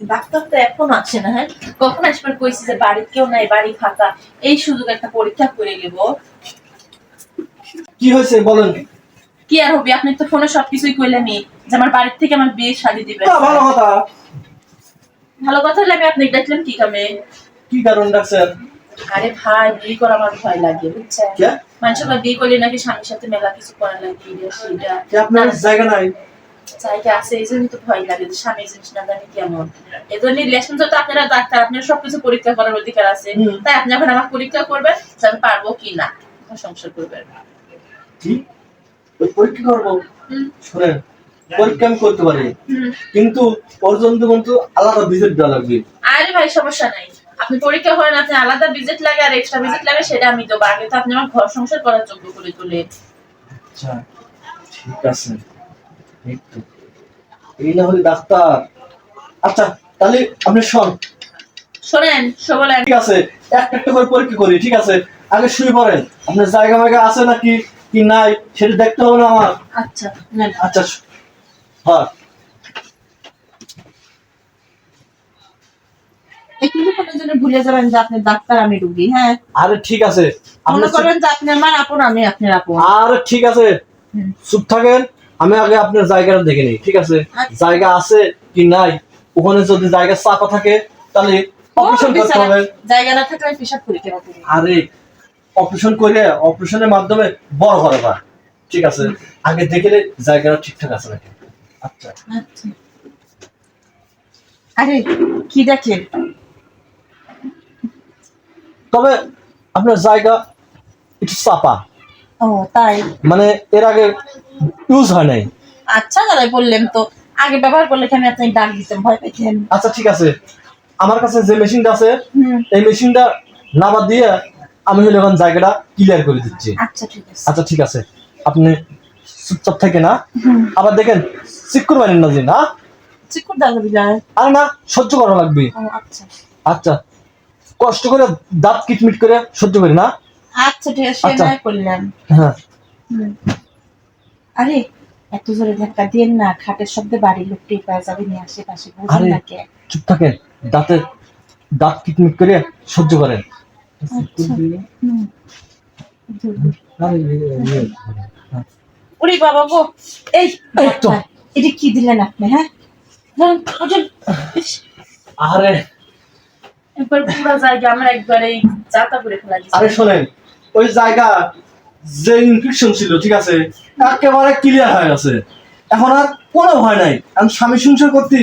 Doctor তো এখন আছে না হ্যাঁ? কখন আসবার কইছি যে বাড়ির কেউ নাই বাড়ি ফাঁকা। এই সুযোগ একটা পরীক্ষা করে নেব। কি হয়েছে বলেন? কি আর হবে? আপনি তো ফোনে সবকিছুই কইলেনই যে আমার বাড়ির থেকে আমার বিয়ে শাদি দিবে না, ভালো কথা। ভালো কথা হলে আমি আপনাকে ডাকলাম কি কামে? কি কারণ ডাকছেন আরে ভাই বিয়ে করা আমার ভয় লাগে বুঝছেন? কে? মানুষের বিয়ে করলে নাকি স্বামীর সাথে মেলা কিছু করা লাগে সেটা। আপনার জায়গা নাই? জায়গা আছে এই জন্যই তো ভয় লাগে যে স্বামী জিনিস না জানি কেমন। এই জন্য রিলেশন তো আপনারা ডাক্তার আপনার সবকিছু পরীক্ষা করার অধিকার আছে। তাই আপনি এখন আমার পরীক্ষা করবেন আমি পারব কি না। সংসার করবেন। পরীক্ষা করব? শুনেন পরীক্ষা আমি করতে পারি। কিন্তু কিন্তু আলাদা ভিজিট দেওয়া লাগবে। আরে ভাই সমস্যা নাই। আপনি পরীক্ষা করেন আপনি আলাদা ভিজিট লাগে আর এক্সট্রা ভিজিট লাগে সেটা আমি দেবো। আগে তো আপনি আমার ঘর সংসার করার যোগ্য করে তোলে আচ্ছা ঠিক আছে। এই তো। এই না হলে ডাক্তার। আচ্ছা তাহলে আপনি শোন। শোনেন সবলেন ঠিক আছে একটা একটা করে পরীক্ষা করি ঠিক আছে? আগে শুয়ে পড়েন। আপনার জায়গা মায়গা আছে নাকি কি নাই সেটা দেখতে হবে না আমার। আচ্ছা আচ্ছা হ্যাঁ। একটু কোনো জন্য ভুলে যাবেন যে আপনি ডাক্তার আমি রুগী হ্যাঁ? আরে ঠিক আছে। আপনি মনে করবেন যে আপনি আমার আপন আমি আপনার আপন। আরে ঠিক আছে। চুপ থাকেন। আমি আগে আপনার জায়গাটা দেখে নিই ঠিক আছে? আচ্ছা। জায়গা আছে কি নাই? ওখানে যদি জায়গা চাপা থাকে তাহলে অপারেশন করতে হবে। জায়গা না থাকলে পেশাব করি কেন আরে অপারেশন করে অপারেশনের মাধ্যমে বড় করে না ঠিক আছে? আগে দেখলে জায়গাটা ঠিকঠাক আছে নাকি? আচ্ছা। আচ্ছা। আরে কি দেখেন? তবে আপনার জায়গা একটু চাপা। ও তাই? মানে এর আগে ইউজ হয় নাই। আচ্ছা দাদা বললেন তো আগে ব্যবহার করলে কেন আপনি ডাক দিতেন ভয় পেতেন আচ্ছা ঠিক আছে। আমার কাছে যে মেশিনটা আছে এই মেশিনটা নাবার দিয়ে আমি হলে এখন জায়গাটা ক্লিয়ার করে দিচ্ছি। আচ্ছা ঠিক আছে। আচ্ছা ঠিক আছে। আপনি চুপচাপ থেকে না। আবার দেখেন চেক করবেন না যে না? চিকুর দাদা বিলায় আরে না সহ্য করা লাগবে। আচ্ছা। আচ্ছা কষ্ট করে দাঁত কিটমিট করে সহ্য করি না। আচ্ছা ঠিক আছে আচ্ছা। সেটাই করলাম। হ্যাঁ। আরে এত জোরে ধাক্কা দিয়ে না খাটের শব্দে বাড়ির লোকটি পাওয়া যাবে নিয়ে আশেপাশে বুঝুন আরে। না কে চুপ থাকেন দাঁতে দাঁত কিটমিট করে সহ্য করেন আচ্ছা। আরে, এ, এ, এ, ওরে বাবা গো এই এই তো। এটা কি দিলেন আপনি হ্যাঁ ধরুন, ওজন। ইস, আরে একবার পুরো জায়গা আমার একবারে জাতা করে ফেলা। আরে শোনেন ওই জায়গা যে ইনফেকশন ছিল ঠিক আছে একেবারে ক্লিয়ার হয়ে গেছে। এখন আর কোনো ভয় নাই। আমি স্বামী সংসার করতে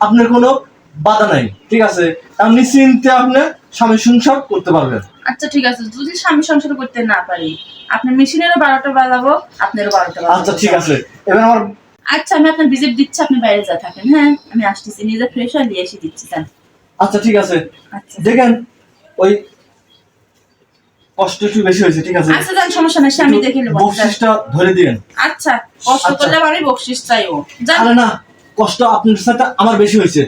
আপনার কোনো বাধা নাই ঠিক আছে? আপনি নিশ্চিন্তে আপনি স্বামী সংসার করতে পারবেন। আচ্ছা ঠিক আছে। যদি স্বামী সংসার করতে না পারি আপনার মেশিনেরও বারোটা বাজাবো আপনারও বারোটা বাজাবো। আচ্ছা ঠিক আছে। এবার আমার আচ্ছা আমি আপনার ভিজিট দিচ্ছি আপনি বাইরে যা থাকেন হ্যাঁ? আমি আসতেছি নিজে ফ্রেশ হয়ে দিয়ে এসে দিচ্ছি আচ্ছা ঠিক আছে। আচ্ছা। দেখেন ওই কষ্ট একটু বেশি হয়েছে ঠিক আছে? আচ্ছা যান সমস্যা নাই আমি দেখে নেব। বকশিসটা ধরে দিবেন আচ্ছা কষ্ট আচ্ছা। করলে আমি বকশিস চাইও আরে না কষ্ট আপনার সাথে আমার বেশি হয়েছে।